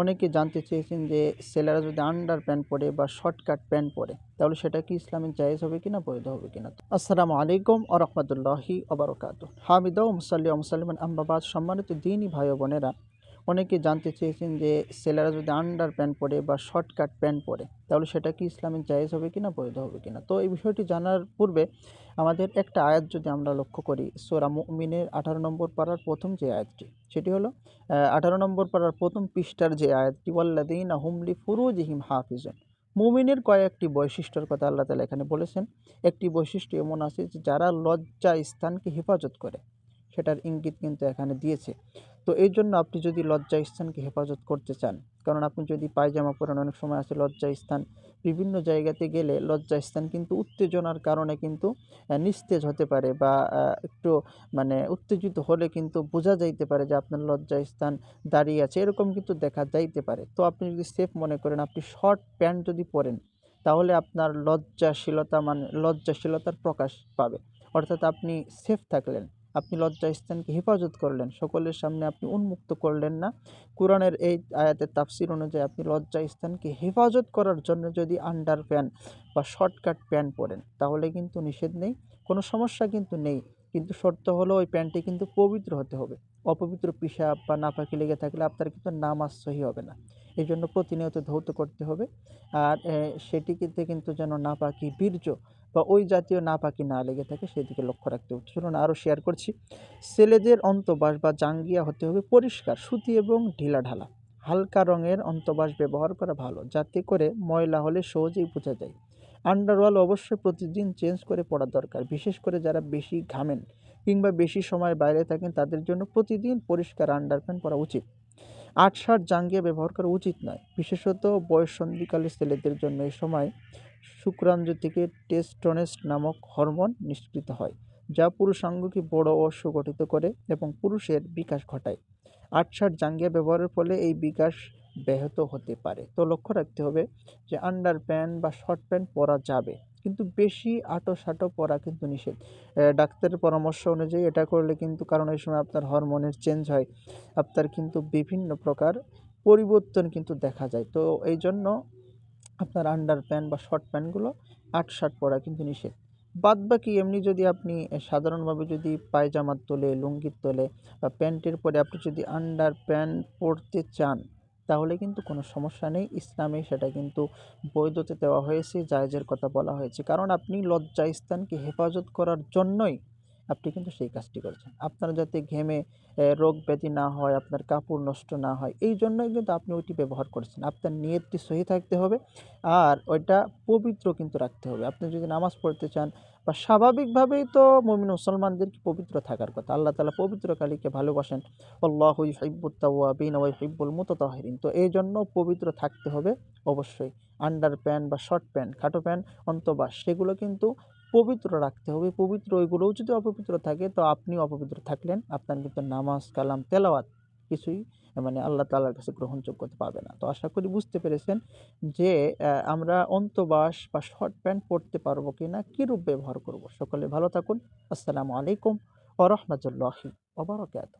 অনেকে জানতে চেয়েছেন যে ছেলেরা যদি আন্ডার প্যান্ট পরে বা শর্টকাট প্যান্ট পরে, তাহলে সেটা কি ইসলামের জায়েজ হবে কিনা, বৈধ হবে কিনা? আসসালামু আলাইকুম আ রহমতুল্লাহি আবরকাত হামিদ মুসাল্লি মুসাল্লিমান আহমাবাদ সম্মানিত দিনই ভাই বোনেরা, অনেকে জানতে চেয়েছেন যে ছেলেরা যদি আন্ডার প্যান্ট পরে বা শর্টকাট প্যান্ট পরে, তাহলে সেটা কি ইসলামের জায়েজ হবে কিনা, বৈধ হবে কিনা? তো এই বিষয়টি জানার পূর্বে আমাদের একটা আয়াত যদি আমরা লক্ষ্য করি, সোরা মুমিনের আঠারো নম্বর পাড়ার প্রথম যে আয়াতটি, সেটি হলো আঠারো নম্বর পাড়ার প্রথম পৃষ্ঠার যে আয়াতটি ওয়াল্লাদিন হুমলি ফুরুজিহিম হাফিজন। মুমিনের কয়েকটি বৈশিষ্ট্যর কথা আল্লাহ তালা এখানে বলেছেন। একটি বৈশিষ্ট্য এমন আছে যে, যারা লজ্জা স্থানকে হেফাজত করে সেটার ইঙ্গিত কিন্তু এখানে দিয়েছে। তো এই জন্য আপনি যদি লজ্জা স্থানকে হেফাজত করতে চান, কারণ আপনি যদি পায়জামা পরেন, অনেক সময় আছে লজ্জা স্থান, বিভিন্ন জায়গাতে গেলে লজ্জা স্থান কিন্তু উত্তেজনার কারণে কিন্তু নিস্তেজ হতে পারে বা একটু মানে উত্তেজিত হলে কিন্তু বোঝা যাইতে পারে যে আপনার লজ্জা স্থান দাঁড়িয়ে আছে। এরকম কিন্তু দেখা যাইতে পারে। তো আপনি যদি সেফ মনে করেন, আপনি শর্ট প্যান্ট যদি পরেন, তাহলে আপনার লজ্জাশীলতা মানে লজ্জাশীলতার প্রকাশ পাবে। অর্থাৎ আপনি সেফ থাকলেন। আপনি লজ্জাস্থানকে হেফাজত করলেন, সকলের সামনে আপনি উন্মুক্ত করলেন না। কোরআনের এই আয়াতের তাফসির অনুযায়ী আপনি লজ্জাস্থানকে হেফাজত করার জন্য যদি আন্ডার প্যান্ট বা শর্টকাট প্যান্ট পরেন, তাহলে কিন্তু নিষেধ নেই, কোনো সমস্যা কিন্তু নেই। কিন্তু শর্ত হলো ওই প্যান্টটি কিন্তু পবিত্র হতে হবে। অপবিত্র পিসাব বা নাপাকি লেগে থাকলে আপনার কিন্তু নামাজ সহি হবে না। এই জন্য প্রতিনিয়ত ধৌত করতে হবে। আর সেটিকে কিন্তু যেন নাপাকি বীর্য বা ওই জাতীয় না পাখি না লেগে থাকে, সেদিকে লক্ষ্য রাখতে হবে। চলুন আরও শেয়ার করছি। ছেলেদের অন্তবাস বা জাঙ্গিয়া হতে হবে পরিষ্কার, সুতি এবং ঢিলা ঢালা। হালকা রঙের অন্তবাস ব্যবহার করা ভালো, যাতে করে ময়লা হলে সহজেই বোঝা যায়। আন্ডারওয়াল অবশ্যই প্রতিদিন চেঞ্জ করে পড়া দরকার, বিশেষ করে যারা বেশি ঘামেন কিংবা বেশি সময় বাইরে থাকেন, তাদের জন্য প্রতিদিন পরিষ্কার আন্ডারপ্যান্ট পরা উচিত। আট শার্ট জাঙ্গিয়া ব্যবহার করা উচিত নয়। বিশেষত বয়ঃসন্ধিকালের ছেলেদের জন্য এই সময় শুক্রাঞ্জ থেকে টেস্টোনেস্ট নামক হরমোন নিষ্কৃত হয়, যা পুরুষাঙ্গকে বড় ও সুগঠিত করে এবং পুরুষের বিকাশ ঘটায়। আটষাট জাঙ্গিয়া ব্যবহারের ফলে এই বিকাশ ব্যাহত হতে পারে। তো লক্ষ্য রাখতে হবে যে আন্ডার প্যান্ট বা শর্ট প্যান্ট পরা যাবে। কিন্তু বেশি আটো সাটো পরা কিন্তু নিষেধ। ডাক্তারের পরামর্শ অনুযায়ী এটা করলে কিন্তু কারণ এই সময় আপনার হরমোনের চেঞ্জ হয়। আপনার কিন্তু বিভিন্ন প্রকার পরিবর্তন কিন্তু দেখা যায়। তো এই জন্য আপনার আন্ডার প্যান্ট বা শর্ট প্যান্টগুলো আট শার্ট পরা কিন্তু নিষেধ। বাদ বাকি এমনি যদি আপনি সাধারণভাবে যদি পায়জামার তোলে, লুঙ্গির তোলে বা প্যান্টের পরে আপনি যদি আন্ডার প্যান্ট পরতে চান তাহলে কিন্তু কোনো সমস্যা নেই। ইসলামে সেটা কিন্তু বৈধতে দেওয়া হয়েছে, জায়জের কথা বলা হয়েছে। কারণ আপনি লজ্জা স্থানকে হেফাজত করার জন্যই আপনি কিন্তু সেই কাজটি করেছেন। আপনার যাতে ঘেমে রোগ ব্যাধি না হয়, আপনার কাপড় নষ্ট না হয়, এই জন্যই কিন্তু আপনি ওইটি ব্যবহার করেছেন। আপনার নিয়তটি সহি থাকতে হবে আর ওইটা পবিত্র কিন্তু রাখতে হবে। আপনি যদি নামাজ পড়তে চান বা স্বাভাবিকভাবেই তো মমিন মুসলমানদেরকে পবিত্র থাকার কথা? আল্লাহ তালা পবিত্র কালীকে ভালোবাসেন। আল্লাহ হিব্বুত্তাওয়াবিন ওয়াই হিব্বুল মুতাহিরিন তো এই জন্য পবিত্র থাকতে হবে অবশ্যই। আন্ডার প্যান্ট বা শর্ট প্যান্ট, খাটো প্যান্ট অন্তবাস সেগুলো কিন্তু পবিত্র রাখতে হবে। পবিত্র ওইগুলোও যদি অপবিত্র থাকে, তো আপনি অপবিত্র থাকলেন। আপনার কিন্তু নামাজ, কালাম, তেলাওয়াত কিছুই মানে আল্লাহ তালার কাছে গ্রহণযোগ্যতা পাবে না। তো আশা করি বুঝতে পেরেছেন যে আমরা অন্তবাস বা শর্ট প্যান্ট পরতে পারব কি না কীরূপ ব্যবহার করব। সকলে ভালো থাকুন। আসসালামু আলাইকুম ও রহমতুল্লাহি ওবরাকাত